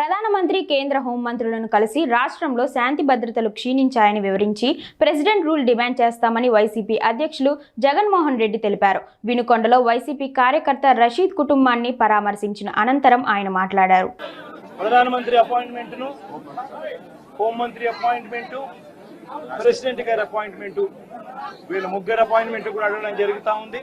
ప్రధానమంత్రి కేంద్ర హోంమంత్రులను కలిసి రాష్ట్రంలో శాంతి భద్రతలు క్షీణించాయని వివరించి ప్రెసిడెంట్ రూల్ డిమాండ్ చేస్తామని వైసీపీ అధ్యక్షులు జగన్మోహన్ రెడ్డి తెలిపారు. వినుకొండలో వైసీపీ కార్యకర్త రషీద్ కుటుంబాన్ని పరామర్శించిన అనంతరం ఆయన మాట్లాడారు. ప్రధానమంత్రి అపాయింట్మెంట్ను హోంమంత్రి అపాయింట్మెంట్ ప్రెసిడెంట్ గారి అపాయింట్మెంట్ వీళ్ళ ముగ్గురు అపాయింట్మెంట్ కూడా అడగడం జరుగుతూ ఉంది.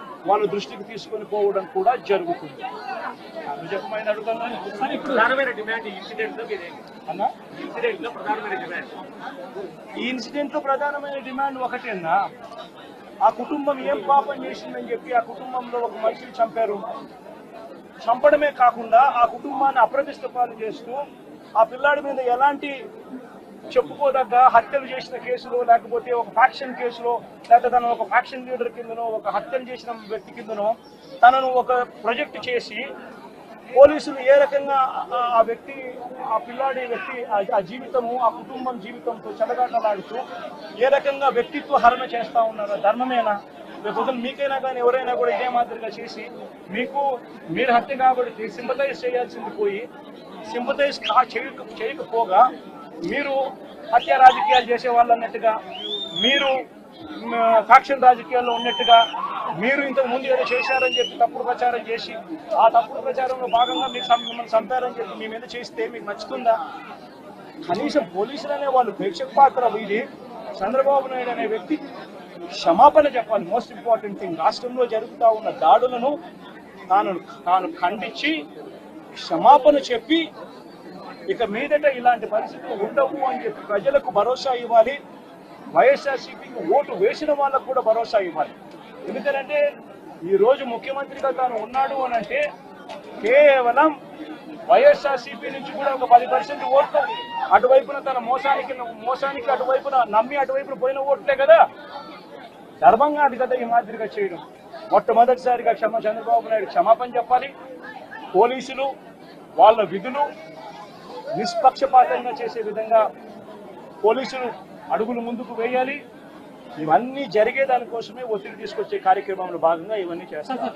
వాళ్ళ దృష్టికి తీసుకొని పోవడం కూడా జరుగుతుంది. నిజమైన ఈ ఇన్సిడెంట్లో ప్రధానమైన డిమాండ్ ఒకటేనా? ఆ కుటుంబం ఏం పాపం చేసిందని చెప్పి ఆ కుటుంబంలో ఒక మనిషిని చంపారు. చంపడమే కాకుండా ఆ కుటుంబాన్ని అప్రతిష్ట పాలు చేస్తూ ఆ పిల్లాడి మీద ఎలాంటి చెప్పుకోదగ్గ హత్యలు చేసిన కేసులో లేకపోతే ఒక ఫ్యాక్షన్ కేసులో లేకపోతే తను ఒక ఫ్యాక్షన్ లీడర్ కిందనో ఒక హత్యలు చేసిన వ్యక్తి కిందనో తనను ఒక ప్రొజెక్ట్ చేసి పోలీసులు ఏ రకంగా ఆ- వ్యక్తి ఆ పిల్లాడి వ్యక్తి ఆ- జీవితము ఆ కుటుంబం జీవితంతో చెలగాటలాడుతూ ఏ రకంగా వ్యక్తిత్వ హరణ చేస్తా ఉన్నారో ధర్మమేనా? లేకపోతే మీకైనా కానీ ఎవరైనా కూడా ఇదే మాదిరిగా చేసి మీకు మీరు హత్య కాబట్టి సింపతైజ్ చేయాల్సింది పోయి సింపతైజ్ చేయక చేయకపోగా మీరు హత్య రాజకీయాలు చేసే వాళ్ళు అన్నట్టుగా మీరు ఫ్యాక్షన్ రాజకీయాల్లో ఉన్నట్టుగా మీరు ఇంతకు ముందు ఏదో చేశారని చెప్పి తప్పుడు ప్రచారం చేసి ఆ తప్పుడు ప్రచారంలో భాగంగా మీరు మిమ్మల్ని చంపారని చెప్పి మీ మీద చేస్తే మీకు నచ్చుతుందా? కనీసం పోలీసులు అనే వాళ్ళు ప్రేక్షక పాత్ర వీడి చంద్రబాబు నాయుడు అనే వ్యక్తి క్షమాపణ చెప్పాలి. మోస్ట్ ఇంపార్టెంట్ థింగ్ రాష్ట్రంలో జరుగుతూ ఉన్న దాడులను తాను తాను ఖండించి క్షమాపణ చెప్పి ఇక మీదట ఇలాంటి పరిస్థితులు ఉండవు అని చెప్పి ప్రజలకు భరోసా ఇవ్వాలి. వైఎస్ఆర్సీపీకి ఓటు వేసిన వాళ్ళకు కూడా భరోసా ఇవ్వాలి. ఎందుకంటే ఈ రోజు ముఖ్యమంత్రిగా తాను ఉన్నాడు అని అంటే కేవలం వైఎస్ఆర్సీపీ నుంచి కూడా ఒక పది పర్సెంట్ ఓట్లు అటువైపున తన మోసానికి మోసానికి అటువైపున నమ్మి అటువైపున పోయిన ఓట్లే కదా. ధర్మంగా అది కదా ఈ మాదిరిగా చేయడం. మొట్టమొదటిసారిగా క్షమ చంద్రబాబు నాయుడు క్షమాపణ చెప్పాలి. పోలీసులు వాళ్ళ విధులు నిష్పక్షపాతంగా చేసే విధంగా పోలీసులు అడుగులు ముందుకు వేయాలి. ఇవన్నీ జరిగే దానికోసమే ఒత్తిడి తీసుకొచ్చే కార్యక్రమంలో భాగంగా ఇవన్నీ చేస్తారు.